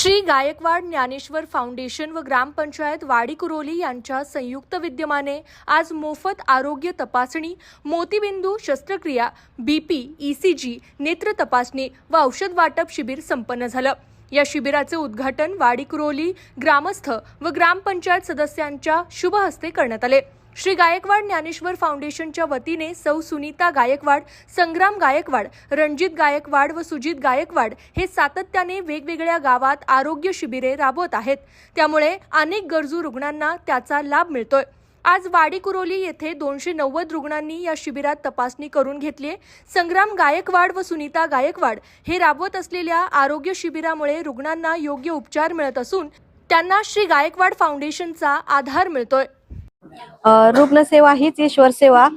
Shri Gaikwad Dnyaneshwar foundation व ग्रामपंचायत वाडी कुरोली यांच्या संयुक्त विद्यमाने आज मोफत आरोग्य तपासणी मोतीबिंदू शस्त्रक्रिया बीपी ईसीजी नेत्र तपासणी व औषध वाटप शिबिर संपन्न झालं. या शिबिराचे उद्घाटन वाडी कुरोली ग्रामस्थ व ग्रामपंचायत सदस्यांच्या शुभ हस्ते करण्यात आले. श्री गायकवाड ज्ञानेश्वर फाउंडेशनच्या वतीने सौ सुनीता गायकवाड संग्राम गायकवाड रणजित गायकवाड व सुजित गायकवाड हे सातत्याने वेगवेगळ्या गावात आरोग्य शिबिरे राबवत आहेत. त्यामुळे अनेक गरजू रुग्णांना त्याचा लाभ मिळतोय. आज वाडी कुरोली येथे दोनशे नव्वद रुग्णांनी या शिबिरात तपासणी करून घेतली संग्राम गायकवाड व सुनीता गायकवाड हे राबवत असलेल्या आरोग्य शिबिरामुळे रुग्णांना योग्य उपचार मिळत असून त्यांना श्री गायकवाड फाउंडेशनचा आधार मिळतोय. रुग्ण रुग्णसेवा हीच ईश्वर सेवा.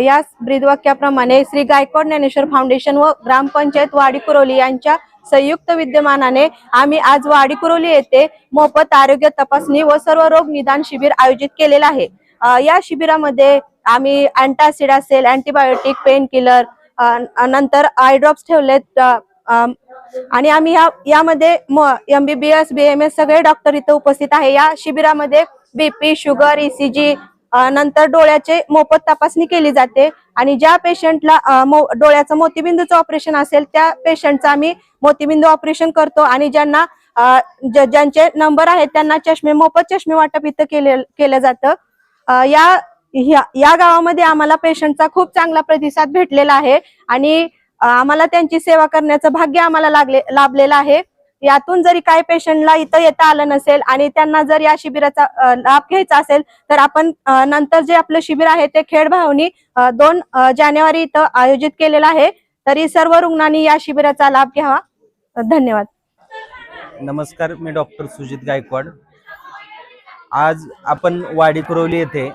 या ब्रीदवाक्याप्रमाणे श्री गायकवाड ज्ञानेश्वर फाउंडेशन व ग्रामपंचायत वाडी कुरोली यांच्या संयुक्त विद्यमानाने आम्ही आज वाडी कुरोली येथे मोफत आरोग्य तपासणी व सर्व रोग निदान शिबिर आयोजित केलेलं आहे. या शिबिरामध्ये आम्ही अँटासिड असेल अँटीबायोटिक पेन किलर नंतर आय ड्रॉप्स ठेवलेत. अ, आणि आम्ही या यामध्ये एमबीबीएस बीएमएस सगळे डॉक्टर इथं उपस्थित आहे. या शिबिरामध्ये बीपी शुगर ईसीजी नंतर डोळ्याचे मोफत तपासणी केली जाते. आणि ज्या पेशंटला डोळ्याचं मोतीबिंदूचं ऑपरेशन असेल त्या पेशंटचं आम्ही मोतीबिंदू ऑपरेशन करतो. आणि ज्यांना ज्यांचे नंबर आहेत त्यांना चष्मे मोफत चष्मे वाटप इथं केले केलं जातं. या या गावामध्ये आम्हाला पेशंटचा खूप चांगला प्रतिसाद भेटलेला आहे. आणि आम्हाला त्यांची सेवा करण्याचं भाग्य आम्हाला लागले लाभलेलं आहे. यातून जरी काही पेशंटला इथं येता आलं नसेल आणि त्यांना जर या शिबिराचा लाभ घ्यायचा असेल तर आपण नंतर जे आपलं शिबिर आहे ते खेड भावनी दोन जानेवारी इथं आयोजित केलेलं आहे. तरी सर्व रुग्णांनी या शिबिराचा लाभ घ्यावा. धन्यवाद. नमस्कार मी डॉक्टर सुजित गायकवाड. आज आपण वाडी कुरवली येथे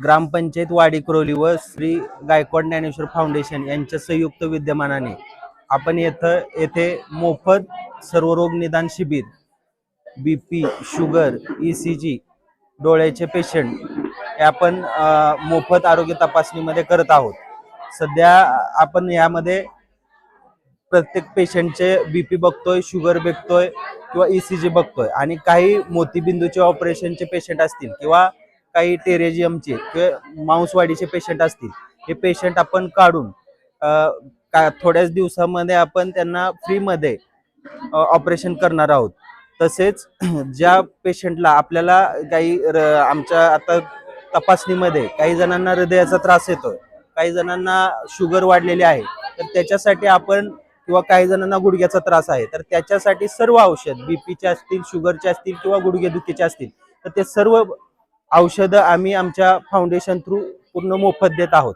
ग्रामपंचायत वाडीकरोली व श्री गायकवाड ज्ञानेश्वर फाउंडेशन यांच्या संयुक्त विद्यमानाने आपण येथं येथे मोफत सर्व रोग निदान शिबिर B P sugar E C G डोळ्याचे पेशंट हे आपण मोफत आरोग्य तपासणीमध्ये करत आहोत. सध्या आपण यामध्ये प्रत्येक पेशंटचे बीपी बघतोय शुगर बघतोय किंवा ईसीजी बघतोय आणि काही मोतीबिंदूचे ऑपरेशनचे पेशंट असतील किंवा काही टेरेजियमचे किंवा मांसवाडीचे पेशंट असतील हे पेशंट आपण काढून का थोड्याच दिवसामध्ये आपण त्यांना फ्रीमध्ये ऑपरेशन करणार आहोत. तसेच ज्या पेशंटला आपल्याला काही आमच्या आता तपासणीमध्ये काही जणांना हृदयाचा त्रास येतोय काही जणांना शुगर वाढलेली आहे तर त्याच्यासाठी आपण किंवा काही जणांना गुडघ्याचा त्रास आहे तर त्याच्यासाठी सर्व औषध बीपीचे असतील शुगरचे असतील किंवा गुडघेदुखीचे असतील तर ते सर्व औषधं आम्ही आमच्या फाउंडेशन थ्रू पूर्ण मोफत देत आहोत.